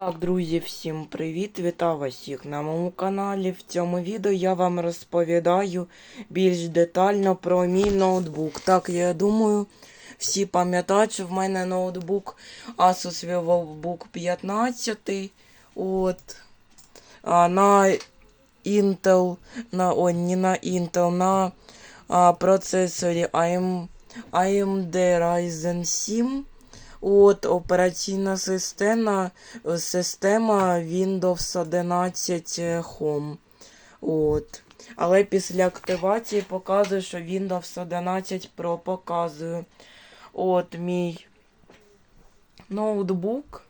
Так, друзі, всім привіт! Вітаю вас всіх на моєму каналі. В цьому відео я вам розповідаю більш детально про мій ноутбук. Так, я думаю, всі пам'ятають, що в мене ноутбук Asus VivoBook 15. От. А на Intel, на, о, не на Intel, на а, процесорі AM, AMD Ryzen 7. От операційна система, система Windows 11 Home. От. Але після активації показує, що Windows 11 Pro показує. От мій ноутбук.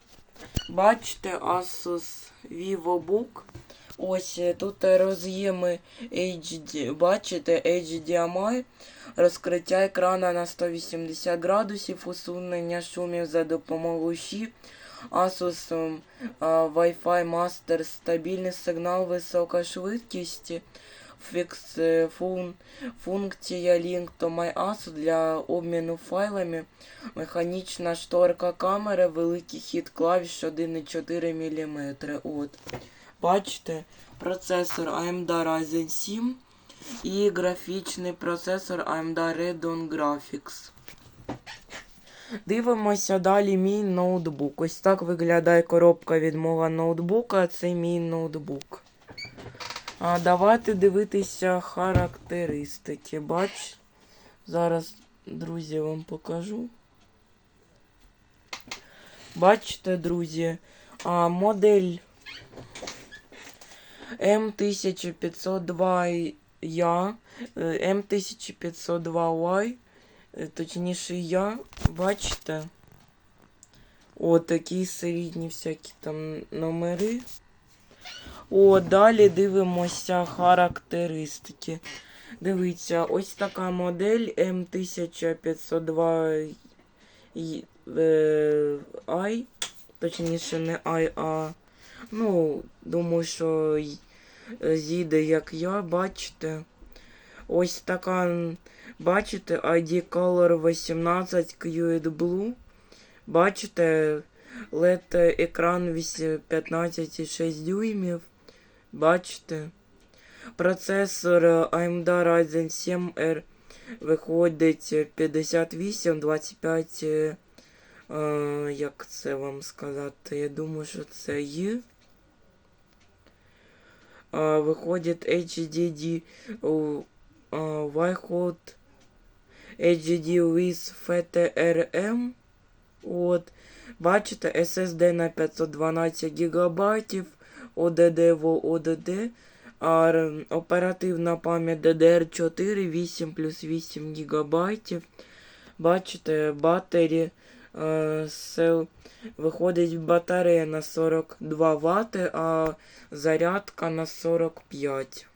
Бачите, Asus VivoBook. Ось е, тут роз'єми HD, бачите, HDMI, розкриття екрана на 180 градусів, усунення шумів за допомогою Qi, Asus Wi-Fi Master, стабільний сигнал, висока швидкість, фікс, е, фун, функція Link to My Asus для обміну файлами, механічна шторка камери, великий хід клавіш 1,4 мм. От. Бачите, процесор AMD Ryzen 7 і графічний процесор AMD Radeon Graphics. Дивимося далі мій ноутбук. Ось так виглядає коробка від мого ноутбука. Це мій ноутбук. А давайте дивитися характеристики. Бач, зараз, друзі, вам покажу. Бачите, друзі, а, модель М1502 я, е, М1502Y, е, точніше я, бачите? О, такі середні всякі там номери. О, далі дивимося характеристики. Дивіться, ось така модель М1502 й- е, I, точніше не I, а Ну, думаю, що е, зійде, як я, бачите. Ось така, бачите, ID Color 18 QED Blue. Бачите, LED екран вісь- 15,6 дюймів. Бачите. Процесор AMD Ryzen 7 R виходить 58, 25. е, е, як це вам сказати? Я думаю, що це є. А, виходить HDD а, HDD with FTRM. От. Бачите, SSD на 512 ГБ, ODD в ODD, оперативна пам'ять DDR4 8 плюс 8 ГБ. Бачите, батарі е, сел, виходить батарея на 42 Вт, а зарядка на 45.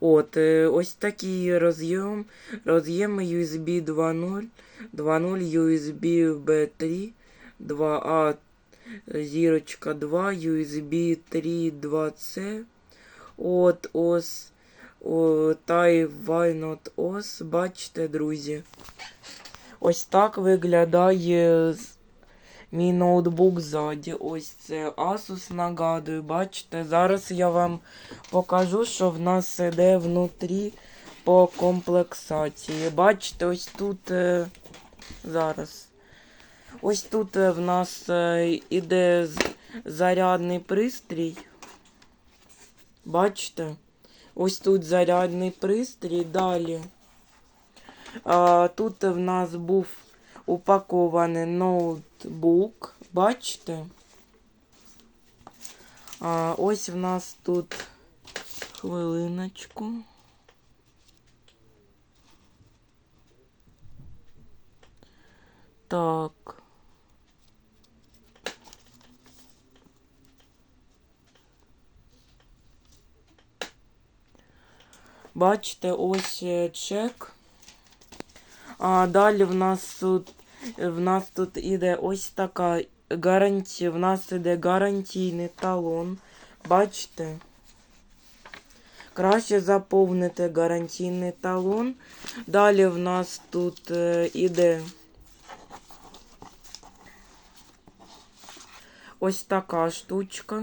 От, е, ось такий роз'єм. Роз'єми USB 2.0, 2.0 USB B3, 2A зірочка 2, USB 3 2C. От ось о, Not OS. Бачите, друзі. Ось так виглядає мій ноутбук ззаді. Ось це Asus нагадую. Бачите, зараз я вам покажу, що в нас іде внутрі по комплексації. Бачите, ось тут е, зараз. Ось тут е, в нас е, іде зарядний пристрій. Бачите? Ось тут зарядний пристрій. Далі. Тут в нас був упакований ноутбук. Бачите? Ось в нас тут хвилиночку. Так. Бачите, ось е, чек. А далі в нас тут в нас тут іде ось така гарантія. В нас іде гарантійний талон. Бачите? Краще заповнити гарантійний талон. Далі в нас тут е, іде ось така штучка.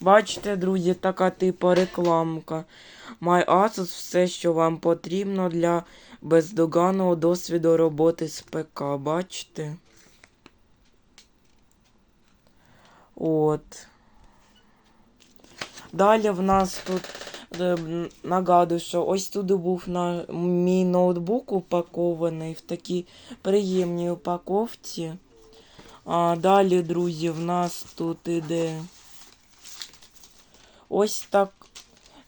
Бачите, друзі, така типу рекламка. MyAsus все, що вам потрібно для бездоганного досвіду роботи з ПК. Бачите? От. Далі в нас тут е, нагадую, що ось туди був на мій ноутбук упакований в такій приємній упаковці. А далі, друзі, в нас тут іде ось так.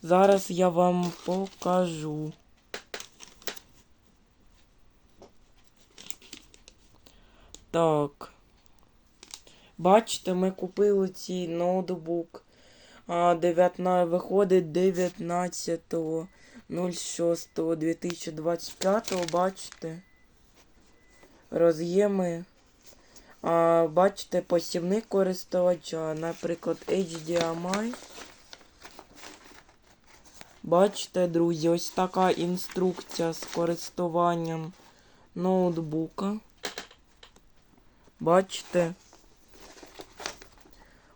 Зараз я вам покажу. Так. Бачите, ми купили цей ноутбук. А, 19, виходить 19.06.2025, бачите? Роз'єми. А, бачите, посівник користувача, наприклад, HDMI. Бачите, друзі, ось така інструкція з користуванням ноутбука. Бачите?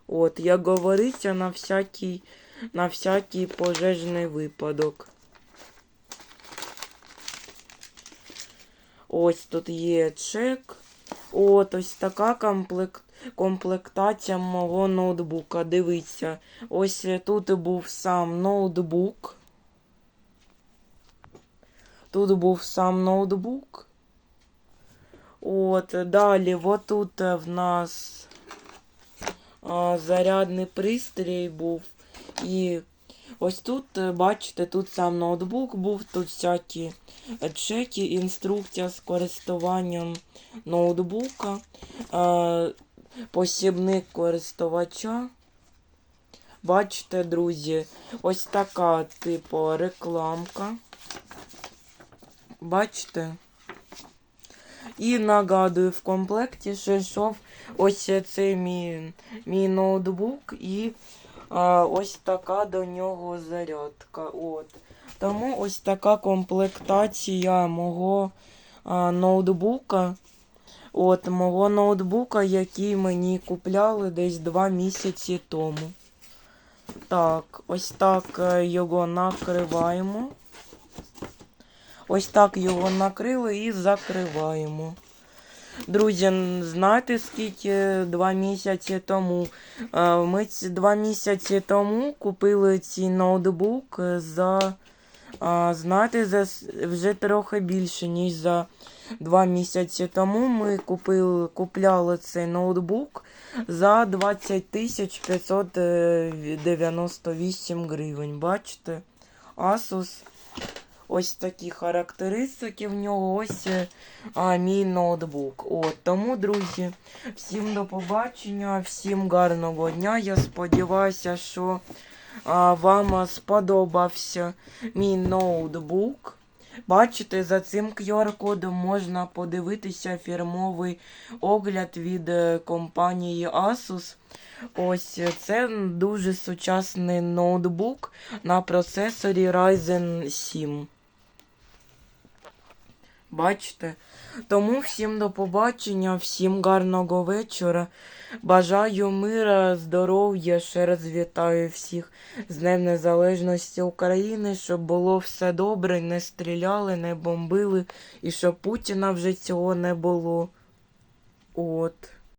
От, як говориться, на всякий, на всякий пожежний випадок. Ось тут є чек. От ось така комплект, комплектація мого ноутбука. Дивіться, ось тут був сам ноутбук. Тут був сам ноутбук. От, далі, отут в нас а, зарядний пристрій був. І ось тут, е, бачите, тут сам ноутбук був, тут всякі е, чеки, інструкція з користуванням ноутбука, е, посібник користувача. Бачите, друзі, ось така, типу, рекламка. Бачите? І нагадую, в комплекті ще йшов ось цей мій, мій ноутбук і а, ось така до нього зарядка. От. Тому ось така комплектація мого а, ноутбука. От мого ноутбука, який мені купляли десь два місяці тому. Так, ось так е, його накриваємо. Ось так його накрили і закриваємо. Друзі, знаєте, скільки два місяці тому? Е, Ми два місяці тому купили цей ноутбук за, знаєте, за вже трохи більше, ніж за два місяці тому. Ми купили, купляли цей ноутбук за 20 тисяч 598 гривень. Бачите? Asus. Ось такі характеристики в нього. Ось е, а, мій ноутбук. От, тому, друзі, всім до побачення, всім гарного дня. Я сподіваюся, що а, вам сподобався мій ноутбук. Бачите, за цим QR-кодом можна подивитися фірмовий огляд від е, компанії Asus. Ось е, це дуже сучасний ноутбук на процесорі Ryzen 7. Бачите? Тому всім до побачення, всім гарного вечора. Бажаю мира, здоров'я, ще раз вітаю всіх з Днем Незалежності України, щоб було все добре, не стріляли, не бомбили, і щоб Путіна вже цього не було. От.